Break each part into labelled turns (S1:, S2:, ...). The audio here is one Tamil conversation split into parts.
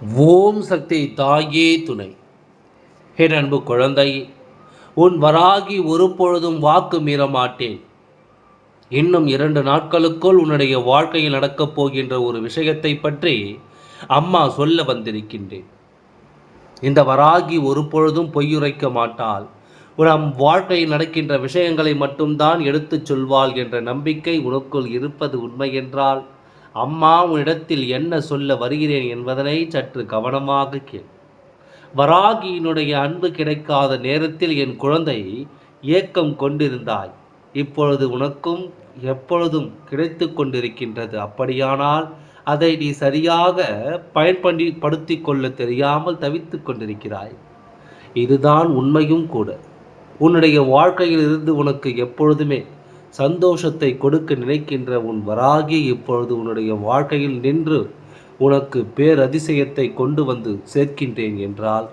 S1: ஓம் சக்தி தாயே துணை. ஹே அன்பு குழந்தை உன் வராகி ஒரு பொழுதும் வாக்கு மீற மாட்டேன் இன்னும் இரண்டு நாட்களுக்குள் உன்னுடைய வாழ்க்கையில் நடக்கப் போகின்ற ஒரு விஷயத்தை பற்றி அம்மா சொல்ல வந்திருக்கின்றேன். இந்த வராகி ஒரு பொழுதும் பொய்யுரைக்க மாட்டாள். நம் வாழ்க்கையில் நடக்கின்ற விஷயங்களை மட்டும்தான் எடுத்துச் சொல்வாள் என்ற நம்பிக்கை உனக்குள் இருப்பது உண்மை என்றால் அம்மா உன்னிடத்தில் என்ன சொல்ல வருகிறேன் என்பதனை சற்று கவனமாக கேள். வராகியினுடைய அன்பு கிடைக்காத நேரத்தில் என் குழந்தை ஏக்கம் கொண்டிருந்தாய். இப்பொழுது உனக்கும் எப்பொழுதும் கிடைத்து கொண்டிருக்கின்றது. அப்படியானால் அதை நீ சரியாக பயன்படி படுத்தி கொள்ள தெரியாமல் தவித்து கொண்டிருக்கிறாய். இதுதான் உண்மையும் கூட. உன்னுடைய வாழ்க்கையில் இருந்து உனக்கு எப்பொழுதுமே சந்தோஷத்தை கொடுக்க நினைக்கின்ற உன் வராகி இப்பொழுது உன்னுடைய வாழ்க்கையில் நின்று உனக்கு பேரதிசயத்தை கொண்டு வந்து சேர்க்கின்றேன் என்றால்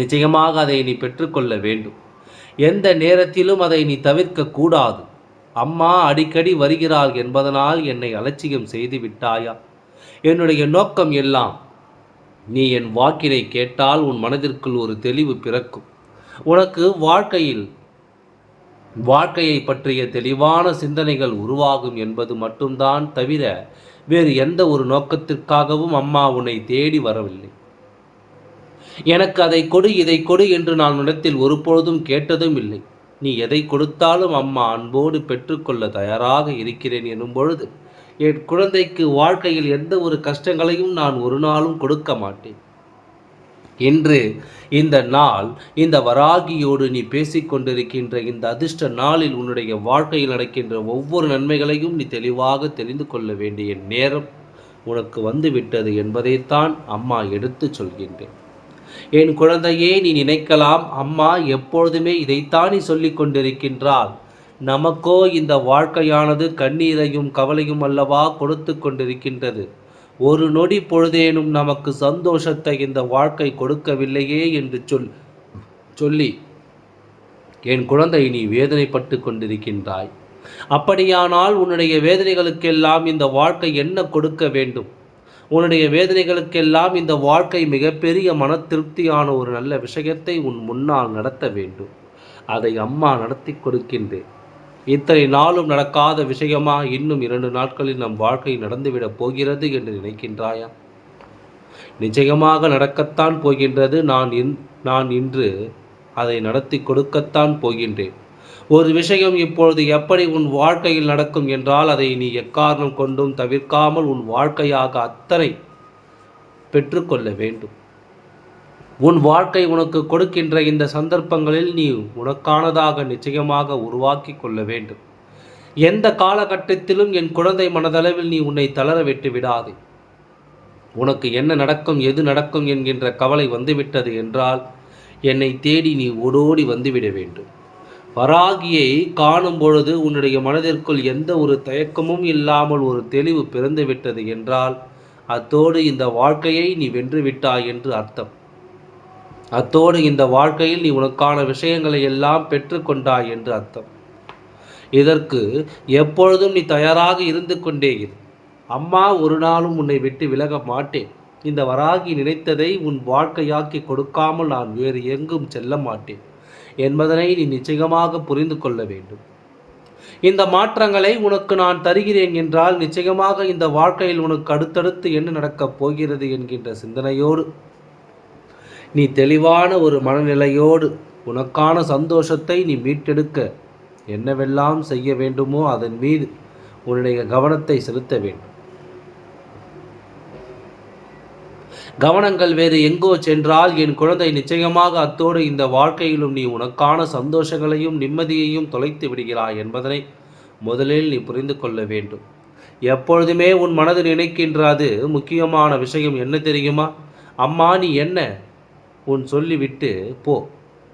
S1: நிச்சயமாக அதை நீ பெற்றுக்கொள்ள வேண்டும். எந்த நேரத்திலும் அதை நீ தவிர்க்க கூடாது. அம்மா அடிக்கடி வருகிறாள் என்பதனால் என்னை அலட்சியம் செய்து விட்டாயா? என்னுடைய நோக்கம் எல்லாம் நீ என் வாக்கினை கேட்டால் உன் மனதிற்குள் ஒரு தெளிவு பிறக்கும். உனக்கு வாழ்க்கையில் வாழ்க்கையை பற்றிய தெளிவான சிந்தனைகள் உருவாகும் என்பது மட்டும்தான் தவிர வேறு எந்த ஒரு நோக்கத்திற்காகவும் அம்மா உன்னை தேடி வரவில்லை. எனக்கு அதை கொடு இதை கொடு என்று நான் உன்னிடத்தில் ஒருபொழுதும் கேட்டதும் இல்லை. நீ எதை கொடுத்தாலும் அம்மா அன்போடு பெற்றுக்கொள்ள தயாராக இருக்கிறேன் எனும் பொழுது என் குழந்தைக்கு வாழ்க்கையில் எந்த ஒரு கஷ்டங்களையும் நான் ஒரு நாளும் கொடுக்க மாட்டேன். இன்று இந்த நாள் இந்த வராகியோடு நீ பேசிக்கொண்டிருக்கின்ற இந்த அதிர்ஷ்ட நாளில் உன்னுடைய வாழ்க்கையில் நடக்கின்ற ஒவ்வொரு நன்மைகளையும் நீ தெளிவாக தெரிந்து கொள்ள வேண்டிய நேரம் உனக்கு வந்துவிட்டது என்பதைத்தான் அம்மா எடுத்து சொல்கின்றேன். என் குழந்தையே நீ நினைக்கலாம் அம்மா எப்பொழுதுமே இதைத்தான் நீ சொல்லிக் கொண்டிருக்கின்றாள். நமக்கோ இந்த வாழ்க்கையானது கண்ணீரையும் கவலையும் அல்லவா கொடுத்து கொண்டிருக்கின்றது. ஒரு நொடி பொழுதேனும் நமக்கு சந்தோஷத்தை இந்த வாழ்க்கை கொடுக்கவில்லையே என்று சொல் சொல்லி என் குழந்தை நீ வேதனைப்பட்டு கொண்டிருக்கின்றாய். அப்படியானால் உன்னுடைய வேதனைகளுக்கெல்லாம் இந்த வாழ்க்கை என்ன கொடுக்க வேண்டும்? உன்னுடைய வேதனைகளுக்கெல்லாம் இந்த வாழ்க்கை மிகப்பெரிய மன திருப்தியான ஒரு நல்ல விஷயத்தை உன் முன்னால் நடத்த வேண்டும். அதை அம்மா நடத்தி கொடுக்கின்றேன். இத்தனை நாளும் நடக்காத விஷயமா இன்னும் இரண்டு நாட்களில் நம் வாழ்க்கை நடந்துவிடப் போகிறது என்று நினைக்கின்றாயா? நிச்சயமாக நடக்கத்தான் போகின்றது. நான் இன் நான் இன்று அதை நடத்தி கொடுக்கத்தான் போகின்றேன். ஒரு விஷயம் இப்பொழுது எப்படி உன் வாழ்க்கையில் நடக்கும் என்றால் அதை நீ எக்காரணம் கொண்டும் தவிர்க்காமல் உன் வாழ்க்கையாக அத்தனை பெற்றுக்கொள்ள வேண்டும். உன் வாழ்க்கை உனக்கு கொடுக்கின்ற இந்த சந்தர்ப்பங்களில் நீ உனக்கானதாக நிச்சயமாக உருவாக்கி கொள்ள வேண்டும். எந்த காலகட்டத்திலும் என் குழந்தை மனதளவில் நீ உன்னை தளர விட்டு விடாதே. உனக்கு என்ன நடக்கும் எது நடக்கும் என்கின்ற கவலை வந்துவிட்டது என்றால் என்னை தேடி நீ ஓடோடி வந்துவிட வேண்டும். வராகியை காணும் பொழுது உன்னுடைய மனதிற்குள் எந்த ஒரு தயக்கமும் இல்லாமல் ஒரு தெளிவு பிறந்துவிட்டது என்றால் அத்தோடு இந்த வாழ்க்கையை நீ வென்று விட்டாய் என்று அர்த்தம். அத்தோடு இந்த வாழ்க்கையில் நீ உனக்கான விஷயங்களை எல்லாம் பெற்றுக்கொண்டாய் என்று அர்த்தம். இதற்கு எப்பொழுதும் நீ தயாராக இருந்து கொண்டே இரு. அம்மா ஒரு நாளும் உன்னை விட்டு விலக மாட்டேன். இந்த வராகி நினைத்ததை உன் வாழ்க்கையாக்கி கொடுக்காமல் நான் வேறு எங்கும் செல்ல மாட்டேன் என்பதனை நீ நிச்சயமாக புரிந்து கொள்ள வேண்டும். இந்த மாற்றங்களை உனக்கு நான் தருகிறேன் என்றால் நிச்சயமாக இந்த வாழ்க்கையில் உனக்கு அடுத்தடுத்து என்ன நடக்கப் போகிறது என்கின்ற சிந்தனையோடு நீ தெளிவான ஒரு மனநிலையோடு உனக்கான சந்தோஷத்தை நீ மீட்டெடுக்க. என்னவெல்லாம் செய்ய வேண்டுமோ அதன் மீது உன்னுடைய கவனத்தை செலுத்த வேண்டும். கவனங்கள் வேறு எங்கோ சென்றால் என் குழந்தை நிச்சயமாக அத்தோடு இந்த வாழ்க்கையிலும் நீ உனக்கான சந்தோஷங்களையும் நிம்மதியையும் தொலைத்து விடுகிறாய் என்பதனை முதலில் நீ புரிந்து கொள்ள வேண்டும். எப்பொழுதுமே உன் மனது நினைக்கின்ற அது முக்கியமான விஷயம். என்ன தெரியுமா? அம்மா நீ என்ன உன் சொல்லிவிட்டு போ.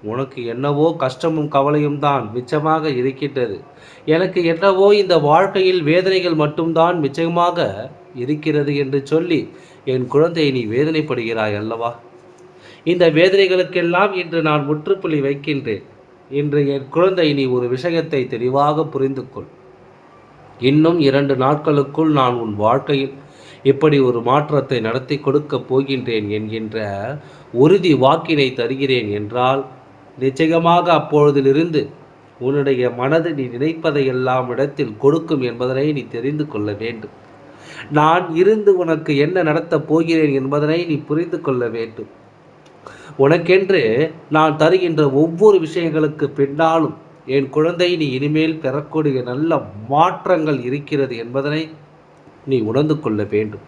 S1: உனக்கு என்னவோ கஷ்டமும் கவலையும் தான் மிச்சமாக இருக்கின்றது. எனக்கு என்னவோ இந்த வாழ்க்கையில் வேதனைகள் மட்டும்தான் மிச்சமாக இருக்கிறது என்று சொல்லி என் குழந்தையை நீ வேதனைப்படுகிறாய் அல்லவா? இந்த வேதனைகளுக்கெல்லாம் இன்று நான் முற்றுப்புள்ளி வைக்கின்றேன். இன்று என் குழந்தை நீ ஒரு விஷயத்தை தெளிவாக புரிந்து கொள் இன்னும் இரண்டு நாட்களுக்குள் நான் உன் வாழ்க்கையில் இப்படி ஒரு மாற்றத்தை நடத்தி கொடுக்கப் போகின்றேன் என்கின்ற உறுதி வாக்கினை தருகிறேன் என்றால் நிச்சயமாக அப்பொழுதிலிருந்து உன்னுடைய மனது நீ நினைப்பதை எல்லாம் இடத்தில் கொடுக்கும் என்பதனை நீ தெரிந்து கொள்ள வேண்டும். நான் இருந்து உனக்கு என்ன நடத்தப் போகிறேன் என்பதனை நீ புரிந்து கொள்ள வேண்டும். உனக்கென்று நான் தருகின்ற ஒவ்வொரு விஷயங்களுக்கு பின்னாலும் என் குழந்தை நீ இனிமேல் பெறக்கூடிய நல்ல மாற்றங்கள் இருக்கிறது என்பதனை நீ உணர்ந்து கொள்ள வேண்டும்.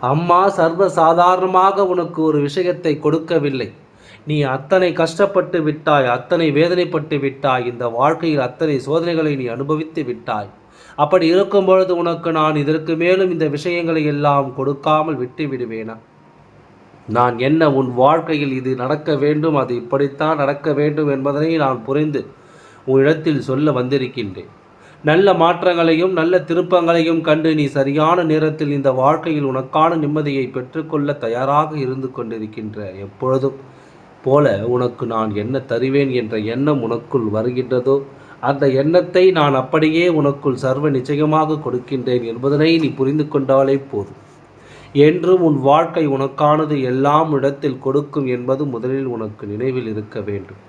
S1: அம்மா சர்வ சாதாரணமாக உனக்கு ஒரு விஷயத்தை கொடுக்கவில்லை. நீ அத்தனை கஷ்டப்பட்டு விட்டாய் அத்தனை வேதனைப்பட்டு விட்டாய் இந்த வாழ்க்கையில் அத்தனை சோதனைகளை நீ அனுபவித்து விட்டாய். அப்படி இருக்கும் பொழுது உனக்கு நான் இதற்கு மேலும் இந்த விஷயங்களை எல்லாம் கொடுக்காமல் விட்டு விடுவேனா? நான் என்ன உன் வாழ்க்கையில் இது நடக்க வேண்டும் அது இப்படித்தான் நடக்க வேண்டும் என்பதனை நான் புரிந்து உன்னிடத்தில் சொல்ல வந்திருக்கின்றேன். நல்ல மாற்றங்களையும் நல்ல திருப்பங்களையும் கண்டு நீ சரியான நேரத்தில் இந்த வாழ்க்கையில் உனக்கான நிம்மதியை பெற்றுக்கொள்ள தயாராக இருந்து கொண்டிருக்கின்ற எப்பொழுதும் போல உனக்கு நான் என்ன தருவேன் என்ற எண்ணம் உனக்குள் வருகின்றதோ அந்த எண்ணத்தை நான் அப்படியே உனக்குள் சர்வ நிச்சயமாக கொடுக்கின்றேன் என்பதனை நீ புரிந்து கொண்டாலே போதும். என்றும் உன் வாழ்க்கை உனக்கானது எல்லாம் இடத்தில் கொடுக்கும் என்பது முதலில் உனக்கு நினைவில் இருக்க வேண்டும்.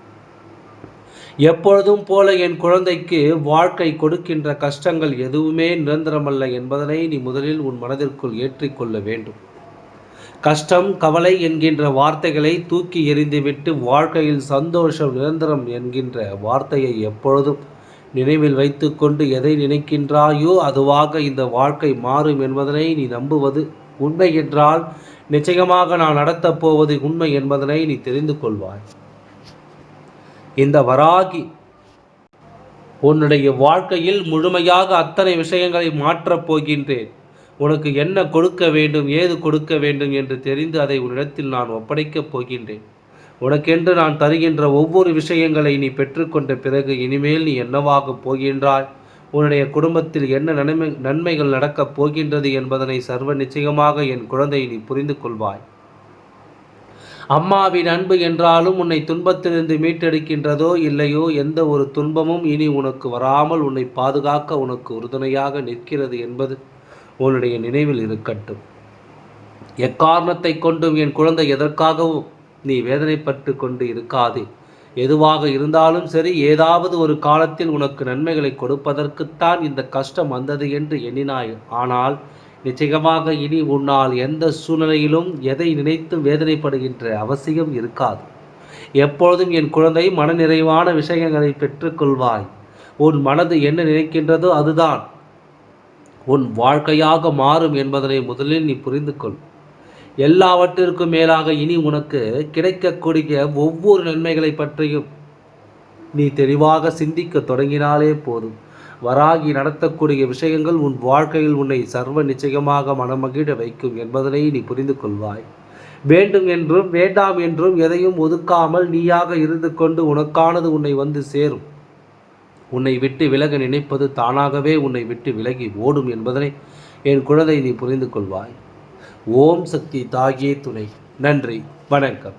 S1: எப்பொழுதும் போல என் குழந்தைக்கு வாழ்க்கை கொடுக்கின்ற கஷ்டங்கள் எதுவுமே நிரந்தரமல்ல என்பதனை நீ முதலில் உன் மனதிற்குள் ஏற்றிக்கொள்ள வேண்டும். கஷ்டம் கவலை என்கின்ற வார்த்தைகளை தூக்கி எறிந்துவிட்டு வாழ்க்கையில் சந்தோஷம் நிரந்தரம் என்கின்ற வார்த்தையை எப்பொழுதும் நினைவில் வைத்துக்கொண்டு எதை நினைக்கின்றாயோ அதுவாக இந்த வாழ்க்கை மாறும் என்பதனை நீ நம்புவது உண்மை என்றால் நிச்சயமாக நான் நடத்தப் போவது உண்மை என்பதனை நீ தெரிந்து கொள்வாய். இந்த வராகி உன்னுடைய வாழ்க்கையில் முழுமையாக அத்தனை விஷயங்களை மாற்றப் போகின்றேன். உனக்கு என்ன கொடுக்க வேண்டும் ஏது கொடுக்க வேண்டும் என்று தெரிந்து அதை உன்னிடத்தில் நான் ஒப்படைக்கப் போகின்றேன். உனக்கென்று நான் தருகின்ற ஒவ்வொரு விஷயங்களை நீ பெற்றுக்கொண்ட பிறகு இனிமேல் நீ என்னவாக போகின்றாய்? உன்னுடைய குடும்பத்தில் என்ன நன்மை நன்மைகள் நடக்கப் போகின்றது என்பதனை சர்வ நிச்சயமாக என் குழந்தை நீ புரிந்து கொள்வாய் அம்மாவின் அன்பு என்றாலும் உன்னை துன்பத்திலிருந்து மீட்டெடுக்கின்றதோ இல்லையோ எந்த ஒரு துன்பமும் இனி உனக்கு வராமல் உன்னை பாதுகாக்க உனக்கு உறுதுணையாக நிற்கிறது என்பது உன்னுடைய நினைவில் இருக்கட்டும். எக்காரணத்தை கொண்டும் என் குழந்தை எதற்காகவும் நீ வேதனைப்பட்டு கொண்டு இருக்காதே. எதுவாக இருந்தாலும் சரி ஏதாவது ஒரு காலத்தில் உனக்கு நன்மைகளை கொடுப்பதற்குத்தான் இந்த கஷ்டம் வந்தது என்று எண்ணினாய். ஆனால் நிச்சயமாக இனி உன்னால் எந்த சூழ்நிலையிலும் எதை நினைத்து வேதனைப்படுகின்ற அவசியம் இருக்காது. எப்பொழுதும் என் குழந்தை மனநிறைவான விஷயங்களை பெற்றுக்கொள்வாய். உன் மனது என்ன நினைக்கின்றதோ அதுதான். உன் வாழ்க்கையாக மாறும் என்பதனை முதலில் நீ புரிந்து கொள் எல்லாவற்றிற்கும் மேலாக இனி உனக்கு கிடைக்கக்கூடிய ஒவ்வொரு நன்மைகளை பற்றியும் நீ தெளிவாக சிந்திக்க தொடங்கினாலே போதும். வராகி நடத்தக்கூடிய விஷயங்கள் உன் வாழ்க்கையில் உன்னை சர்வ நிச்சயமாக மனமகிழ வைக்கும் என்பதனை நீ புரிந்து கொள்வாய். வேண்டும் என்றும் வேண்டாம் என்றும் எதையும் ஒதுக்காமல் நீயாக இருந்து கொண்டு உனக்கானது உன்னை வந்து சேரும். உன்னை விட்டு விலக நினைப்பது தானாகவே உன்னை விட்டு விலகி ஓடும் என்பதனை என் குழந்தை நீ புரிந்து கொள்வாய். ஓம் சக்தி தாகியே துணை. நன்றி. வணக்கம்.